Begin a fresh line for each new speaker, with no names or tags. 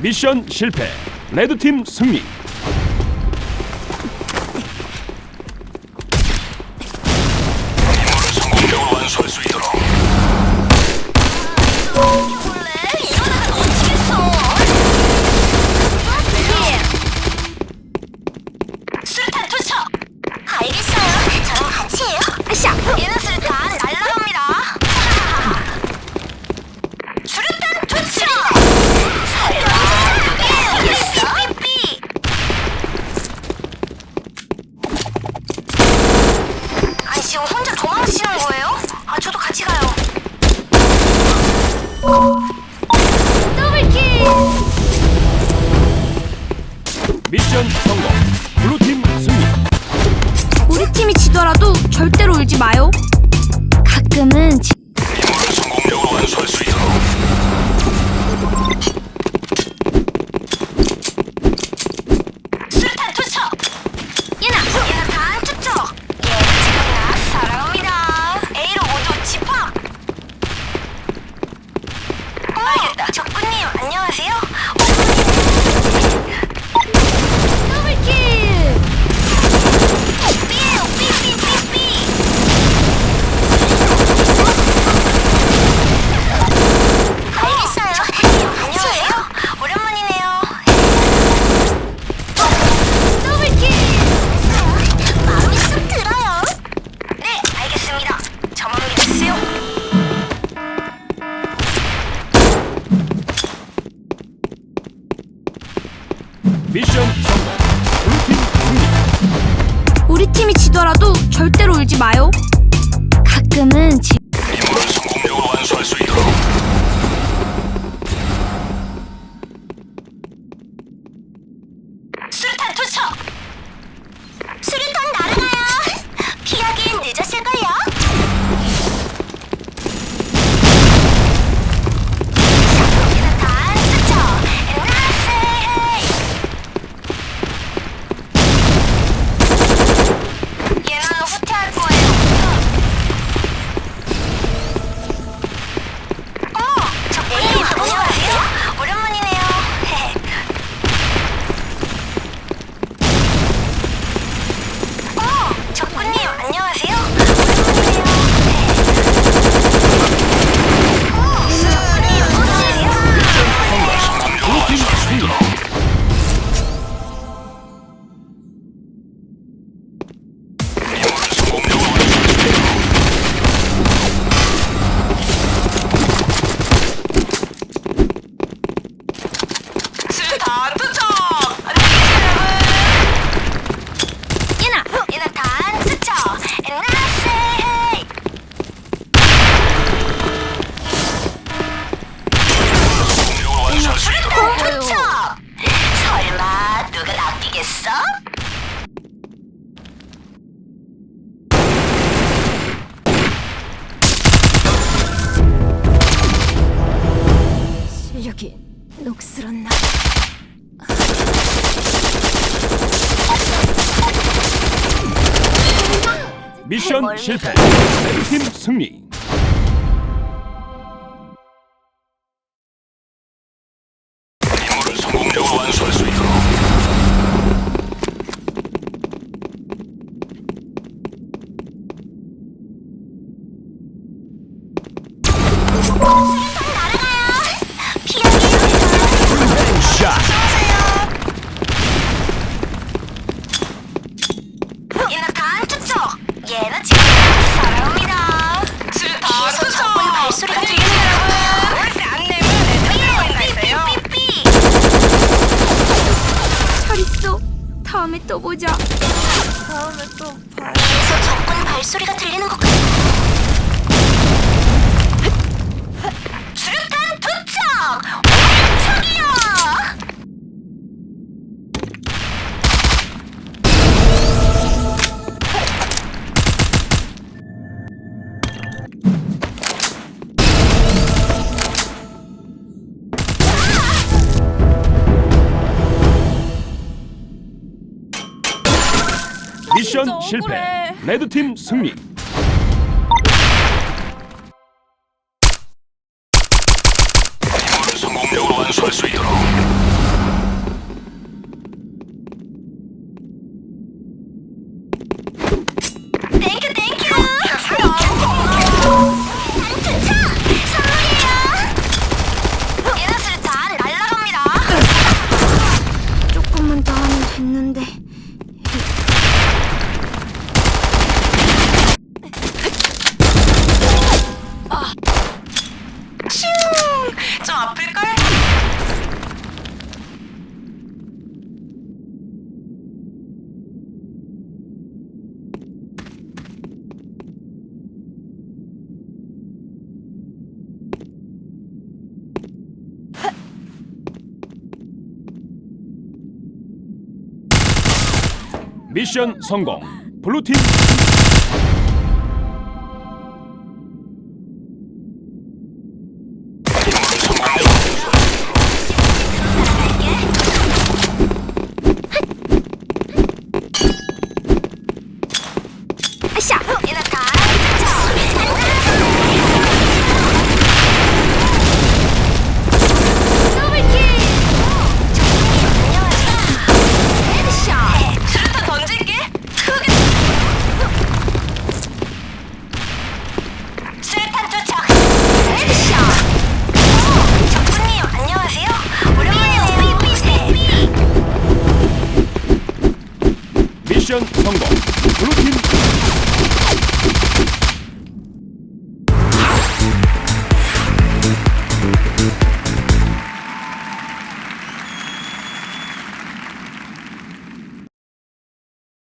미션 실패. 레드팀 승리.
smile
미션 성공. 블루팀 승리.
우리 팀이 지더라도 절대로 울지 마요. 가끔은 지...
임무를 성공 완수할 수 있도록
저기 녹슬었나?
미션 실패. 팀 승리.
다음에 또 보자.
다음에 또
봐. 서 적군 발소리가 들리는 것 같아.
미션 진짜 실패. 레드팀 승리.
성공적으로 완수할 수 있도록
있는데
미션 성공. 블루팀